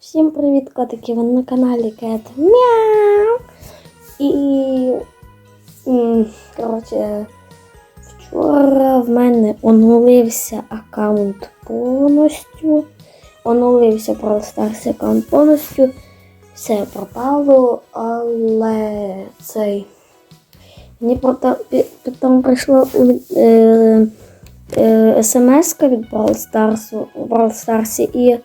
Всім привіт, котики! Ви на каналі Кет Мяу. І коротше, вчора в мене оновився аккаунт повністю. Оновився Brawl Stars аккаунт повністю. Все пропало, але цей. Мені потім, потім прийшло е, е, від Brawl Stars, Brawl Stars і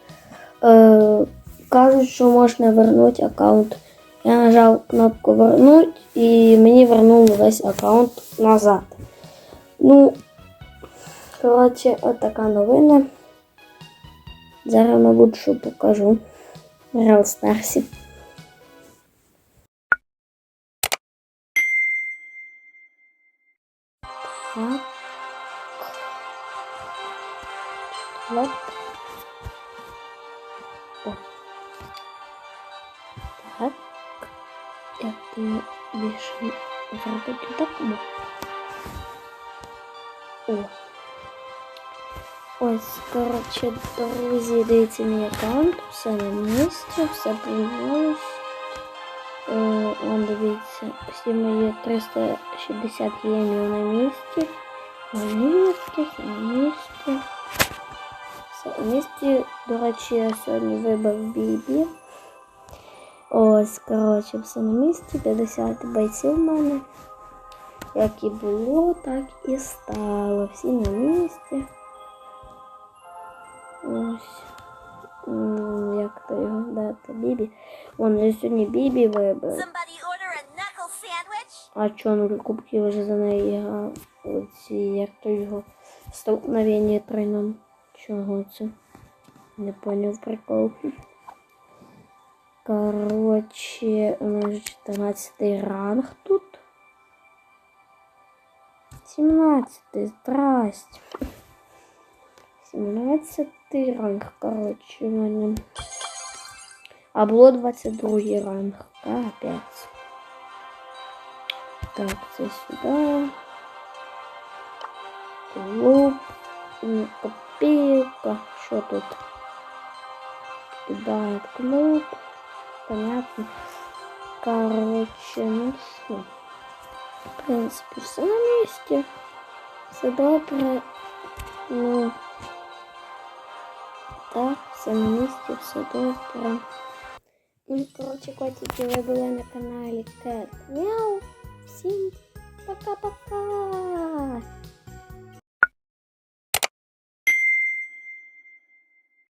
е, кажуть, що можна вернути аккаунт. Я нажав кнопку вернуть і мені вернули весь аккаунт назад. Ну, коротше, от така новина. Зараз, мабуть, що покажу Brawl Stars. Так. Вот. Так. Як ти більше зробити так? О. Ось, коротше, друзі, дивіться мій аккаунт, все на місці, все помінялось. Е, Вон дивіться, всі мої 360 ємів на місці. На місці, все на місці. Все на місці. До речі, я сьогодні вибив бібі. Ось, коротше, все на місці. 50 бойців в мене. Як і було, так і стало. Всі на місці. Ось. Як то його дати? Бібі. Вон я сьогодні Бібі sandwich? А чо нуль кубків вже за неї грав? Оці, як то його столкновення тройном. Чого це? Не поняв прикол. Короче, у нас 14 ранг тут. 17, здрасте. 17 ранг, короче, у мене. А було 22 ранг. Капець. Так, це сюди. Луп. м, Копейка. Що тут? Кидает клуб. Понятно. Короче, ну все. В принципе, все на месте. Все добре. Ну. Так, все на місці, все добре. Ну, коротше, котики, ви були на каналі Кет Мяу. Всім пока-пока!